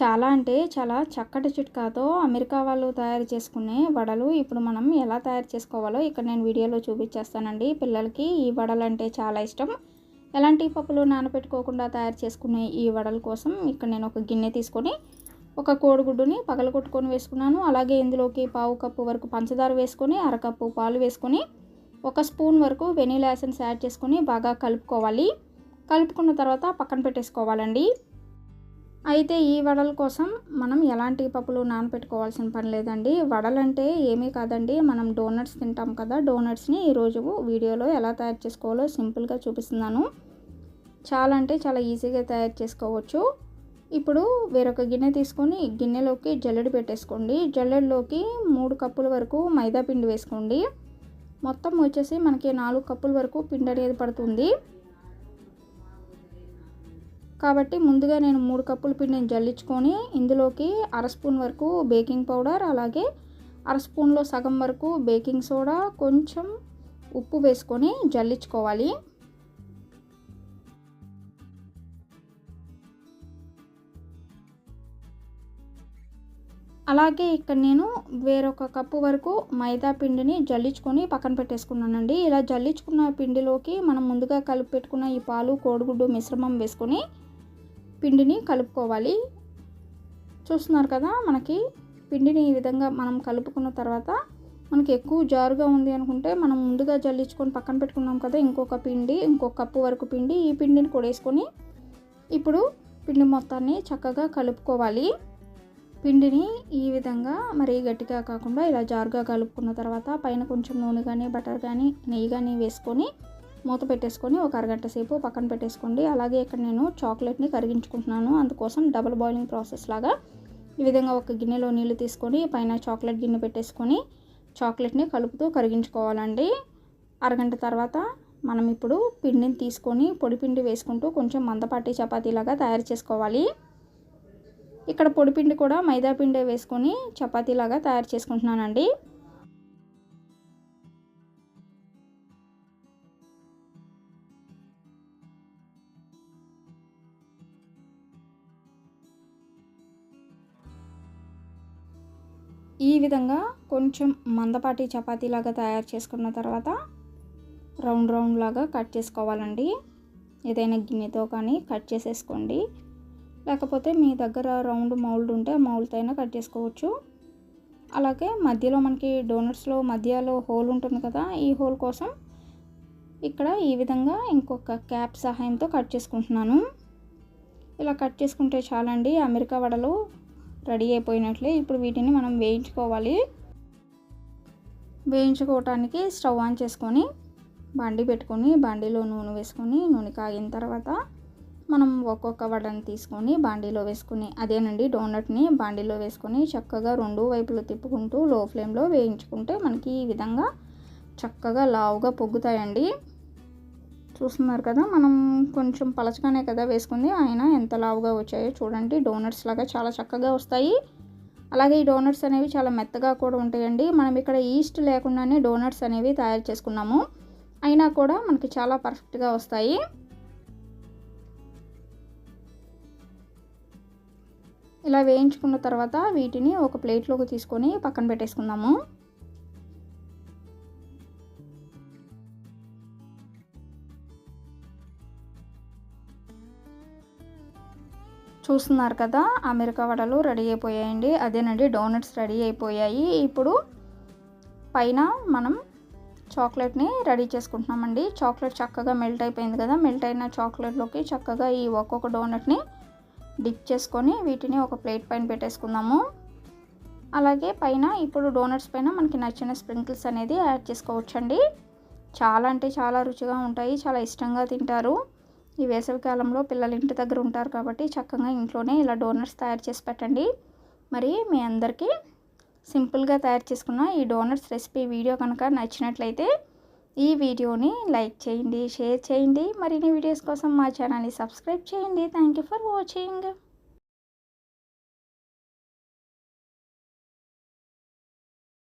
చాలా అంటే చాలా చక్కటి చిట్కాతో అమెరికా వాళ్ళు తయారు చేసుకునే వడలు ఇప్పుడు మనం ఎలా తయారు చేసుకోవాలో ఇక్కడ నేను వీడియోలో చూపించేస్తానండి. పిల్లలకి ఈ వడలు అంటే చాలా ఇష్టం. ఎలాంటి పప్పులు నానబెట్టుకోకుండా తయారు చేసుకునే ఈ వడల కోసం ఇక్కడ నేను ఒక గిన్నె తీసుకొని ఒక కోడిగుడ్డుని పగలగొట్టుకొని వేసుకున్నాను. అలాగే ఇందులోకి పావు కప్పు వరకు పంచదార వేసుకొని అరకప్పు పాలు వేసుకొని ఒక స్పూన్ వరకు వెనీలా ఎసెన్స్ యాడ్ చేసుకొని బాగా కలుపుకోవాలి. కలుపుకున్న తర్వాత పక్కన పెట్టేసుకోవాలండి. అయితే ఈ వడల కోసం మనం ఎలాంటి పప్పులు నానబెట్టుకోవాల్సిన పని లేదండి. వడలంటే ఏమీ కాదండి. మనం డోనట్స్ తింటాం కదా డోనట్స్ని ఈరోజు వీడియోలో ఎలా తయారు చేసుకోవాలో సింపుల్గా చూపిస్తున్నాను. చాలా అంటే చాలా ఈజీగా తయారు చేసుకోవచ్చు. ఇప్పుడు వేరొక గిన్నె తీసుకొని గిన్నెలోకి జల్లెడు పెట్టేసుకోండి. జల్లెడలోకి మూడు కప్పుల వరకు మైదా పిండి వేసుకోండి. మొత్తం వచ్చేసి మనకి నాలుగు కప్పుల వరకు పిండి అనేది పడుతుంది. కాబట్టి ముందుగా నేను మూడు కప్పుల పిండిని జల్లించుకొని ఇందులోకి అర స్పూన్ వరకు బేకింగ్ పౌడర్ అలాగే అర స్పూన్లో సగం వరకు బేకింగ్ సోడా కొంచెం ఉప్పు వేసుకొని జల్లించుకోవాలి. అలాగే ఇక్కడ నేను వేరొక కప్పు వరకు మైదా పిండిని జల్లించుకొని పక్కన పెట్టేసుకున్నానండి. ఇలా జల్లించుకున్న పిండిలోకి మనం ముందుగా కలిపి పెట్టుకున్న ఈ పాలు కోడిగుడ్డు మిశ్రమం వేసుకొని పిండిని కలుపుకోవాలి. చూస్తున్నారు కదా మనకి పిండిని ఈ విధంగా మనం కలుపుకున్న తర్వాత మనకి ఎక్కువ జారుగా ఉంది అనుకుంటే మనం ముందుగా జల్లించుకొని పక్కన పెట్టుకున్నాం కదా ఇంకొక పిండి ఇంకొక కప్పు వరకు పిండి ఈ పిండిని కూడా వేసుకొని ఇప్పుడు పిండి మొత్తాన్ని చక్కగా కలుపుకోవాలి. పిండిని ఈ విధంగా మరి గట్టిగా కాకుండా ఇలా జారుగా కలుపుకున్న తర్వాత పైన కొంచెం నూనె కానీ బటర్ కానీ నెయ్యి కానీ వేసుకొని మూత పెట్టేసుకొని ఒక అరగంట సేపు పక్కన పెట్టేసుకోండి. అలాగే ఇక్కడ నేను చాక్లెట్ని కరిగించుకుంటున్నాను. అందుకోసం డబుల్ బాయిలింగ్ ప్రాసెస్ లాగా ఈ విధంగా ఒక గిన్నెలో నీళ్ళు తీసుకొని పైన చాక్లెట్ గిన్నె పెట్టేసుకొని చాక్లెట్ని కలుపుతూ కరిగించుకోవాలండి. అరగంట తర్వాత మనం ఇప్పుడు పిండిని తీసుకొని పొడి పిండి వేసుకుంటూ కొంచెం మందపాటి చపాతీలాగా తయారు చేసుకోవాలి. ఇక్కడ పొడిపిండి కూడా మైదా పిండి వేసుకొని చపాతీలాగా తయారు చేసుకుంటున్నానండి. ఈ విధంగా కొంచెం మందపాటి చపాతీలాగా తయారు చేసుకున్న తర్వాత రౌండ్ రౌండ్ లాగా కట్ చేసుకోవాలండి. ఏదైనా గిన్నెతో కానీ కట్ చేసేసుకోండి. లేకపోతే మీ దగ్గర రౌండ్ మౌల్డ్ ఉంటే మౌల్డ్తో అయినా కట్ చేసుకోవచ్చు. అలాగే మధ్యలో మనకి డోనట్స్లో మధ్యలో హోల్ ఉంటుంది కదా ఈ హోల్ కోసం ఇక్కడ ఈ విధంగా ఇంకొక క్యాప్ సహాయంతో కట్ చేసుకుంటున్నాను. ఇలా కట్ చేసుకుంటే చాలండి. అమెరికా వడలు రెడీ అయిపోయినట్లే ఇప్పుడు వీటిని మనం వేయించుకోవాలి. వేయించుకోవటానికి స్టవ్ ఆన్ చేసుకొని బండి పెట్టుకొని బండిలో నూనె వేసుకొని నూనె కాగిన తర్వాత మనం ఒక్కొక్క వడని తీసుకొని బాండీలో వేసుకుని అదేనండి డోనట్ని బాండీలో వేసుకొని చక్కగా రెండు వైపులు తిప్పుకుంటూ లో ఫ్లేమ్లో వేయించుకుంటే మనకి ఈ విధంగా చక్కగా లావుగా పొగ్గుతాయండి. చూస్తున్నారు కదా మనం కొంచెం పలచగానే కదా వేసుకుంది. అయినా ఎంత లావుగా వచ్చాయో చూడండి. డోనట్స్ లాగా చాలా చక్కగా వస్తాయి. అలాగే ఈ డోనట్స్ అనేవి చాలా మెత్తగా కూడా ఉంటాయండి. మనం ఇక్కడ ఈస్ట్ లేకుండానే డోనట్స్ అనేవి తయారు చేసుకున్నాము. అయినా కూడా మనకి చాలా పర్ఫెక్ట్గా వస్తాయి. ఇలా వేయించుకున్న తర్వాత వీటిని ఒక ప్లేట్లోకి తీసుకొని పక్కన పెట్టేసుకుందాము. చూస్తున్నారు కదా అమెరికా వడలు రెడీ అయిపోయాయండి. అదేనండి డోనట్స్ రెడీ అయిపోయాయి. ఇప్పుడు పైన మనం చాక్లెట్ని రెడీ చేసుకుంటున్నామండి. చాక్లెట్ చక్కగా మెల్ట్ అయిపోయింది కదా మెల్ట్ అయిన చాక్లెట్లోకి చక్కగా ఈ ఒక్కొక్క డోనట్ని డిప్ చేసుకొని వీటిని ఒక ప్లేట్ పైన పెట్టేసుకుందాము. అలాగే పైన ఇప్పుడు డోనట్స్ పైన మనకి నచ్చిన స్ప్రింకిల్స్ అనేది యాడ్ చేసుకోవచ్చండి. చాలా అంటే చాలా రుచిగా ఉంటాయి చాలా ఇష్టంగా తింటారు. ఈ వేసవికాలంలో పిల్లలు ఇంటి దగ్గర ఉంటారు కాబట్టి చక్కగా ఇంట్లోనే ఇలా డోనట్స్ తయారు చేసి పెట్టండి. మరి మీ అందరికీ సింపుల్గా తయారు చేసుకున్న ఈ డోనట్స్ రెసిపీ వీడియో కనుక నచ్చినట్లయితే ఈ వీడియోని లైక్ చేయండి షేర్ చేయండి. మరిన్ని వీడియోస్ కోసం మా ఛానల్ని సబ్స్క్రైబ్ చేయండి. Thank you for watching.